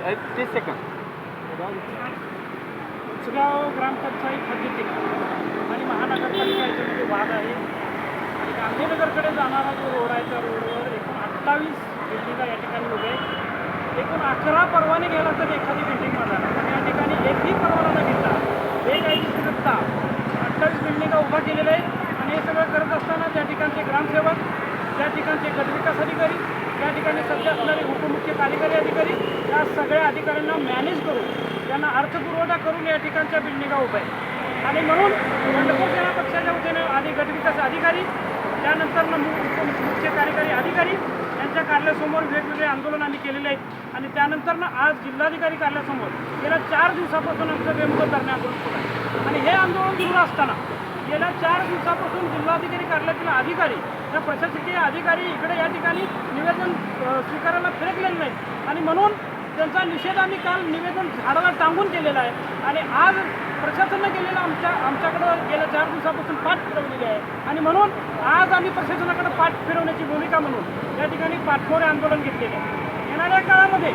तीस सेकंद. उचगाव ग्रामपंचायत हद्दीतील आणि महानगरपालिका याच्यामध्ये वाद आहे. आणि गांधीनगरकडे जाणारा जो रोड आहे त्या रोडवर एकूण अठ्ठावीस बिल्डिंगा या ठिकाणी उभे एकूण अकरा परवाने गेला तर एखादी बिल्डिंग मिळणार पण या ठिकाणी एकही परवाना न घेता बेकायदेशीर सत्ता अठ्ठावीस बिल्डिंगा उभा केलेल्या आहेत. आणि हे सगळं करत असताना त्या ठिकाणचे ग्रामसेवक त्या ठिकाणचे गटविकास अधिकारी त्या ठिकाणी सध्या असणारे उपमुख्य कार्यकारी अधिकारी या सगळ्या अधिकाऱ्यांना मॅनेज करून त्यांना अर्थपुरवठा करून या ठिकाणच्या बिल्डिंगा उभ्या आहेत. आणि म्हणून बंडखोर जिल्हा पक्षाच्या वतीनं आधी गटविकास अधिकारी त्यानंतर मुख्य कार्यकारी अधिकारी यांच्या कार्यालयासमोर वेगवेगळे आंदोलन आम्ही केलेले आहेत. आणि त्यानंतर आज जिल्हाधिकारी कार्यालयासमोर गेल्या चार दिवसापासून आमचं बेमुदत धरणे आंदोलन सुरू आहे. आणि हे आंदोलन सुरू असताना गेल्या चार दिवसापासून जिल्हाधिकारी कार्यालयातील अधिकारी या प्रशासकीय अधिकारी इकडे या ठिकाणी निवेदन स्वीकारायला फिरकलेले नाहीत. आणि म्हणून त्यांचा निषेध आम्ही काल निवेदन झाडाला टांगून केलेला आहे. आणि आज प्रशासनानं केलेलं आमच्या आमच्याकडं गेल्या चार दिवसापासून पाठ फिरवलेली आहे. आणि म्हणून आज आम्ही प्रशासनाकडे पाठ फिरवण्याची भूमिका म्हणून या ठिकाणी पाठमोरे आंदोलन घेतलेले आहे. येणाऱ्या काळामध्ये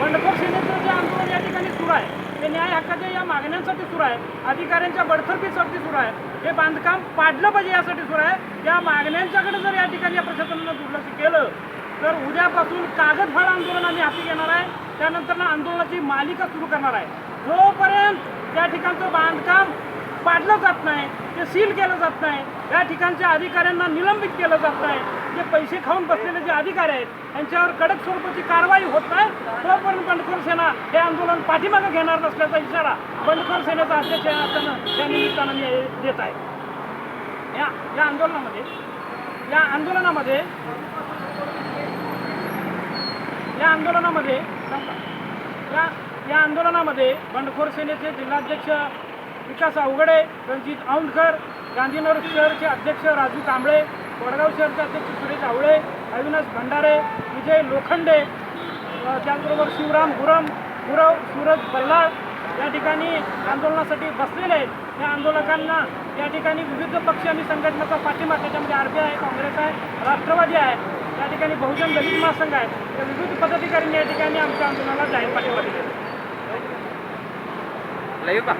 बंडखोर सेनेचं जे आंदोलन या ठिकाणी सुरू आहे ते न्याय हक्काच्या या मागण्यांसाठी सुरू आहे अधिकाऱ्यांच्या बडतर्फीसाठी सुरू आहे हे बांधकाम पाडलं पाहिजे यासाठी सुरू आहे. या मागण्यांच्याकडे जर या ठिकाणी या प्रशासनानं दुर्लक्ष केलं तर उद्यापासून कागद फाड आंदोलन आम्ही हाती घेणार आहे. त्यानंतर ना आंदोलनाची मालिका सुरू करणार आहे. जोपर्यंत त्या ठिकाणचं बांधकाम पाडलं जात नाही ते सील केलं जात नाही या ठिकाणच्या अधिकाऱ्यांना निलंबित केलं जात नाही जे पैसे खाऊन बसलेले जे अधिकारी आहेत त्यांच्यावर कडक स्वरूपाची कारवाई होत नाही तोपर्यंत बंडखोर सेना हे आंदोलन पाठीमागे घेणार नसल्याचा इशारा बंडखोर सेनेचा अध्यक्ष या निमित्तानं मी देत आहे. या या आंदोलनामध्ये या आंदोलनामध्ये या आंदोलनामध्ये या या आंदोलनामध्ये बंडखोर सेनेचे जिल्हाध्यक्ष विकास अवघडे रणजित औंडकर गांधीनगर शहरचे अध्यक्ष राजू कांबळे वडगाव शहरचे अध्यक्ष सुरेश आवळे अविनाश भंडारे विजय लोखंडे त्याचबरोबर शिवराम गुरम गुरव सूरज बल्लाळ या ठिकाणी आंदोलनासाठी बसलेले आहेत. या आंदोलकांना या ठिकाणी विविध पक्ष आणि संघटनेचा पाठिंबा त्याच्यामध्ये आर पी आय काँग्रेस आहे राष्ट्रवादी आहे. ठिकाणी बहुजन दलित महासंघ आहे. या विविध पदाधिकाऱ्यांनी या ठिकाणी आमच्या आंदोलनाला जाहीर पाठिंबा दिलेला का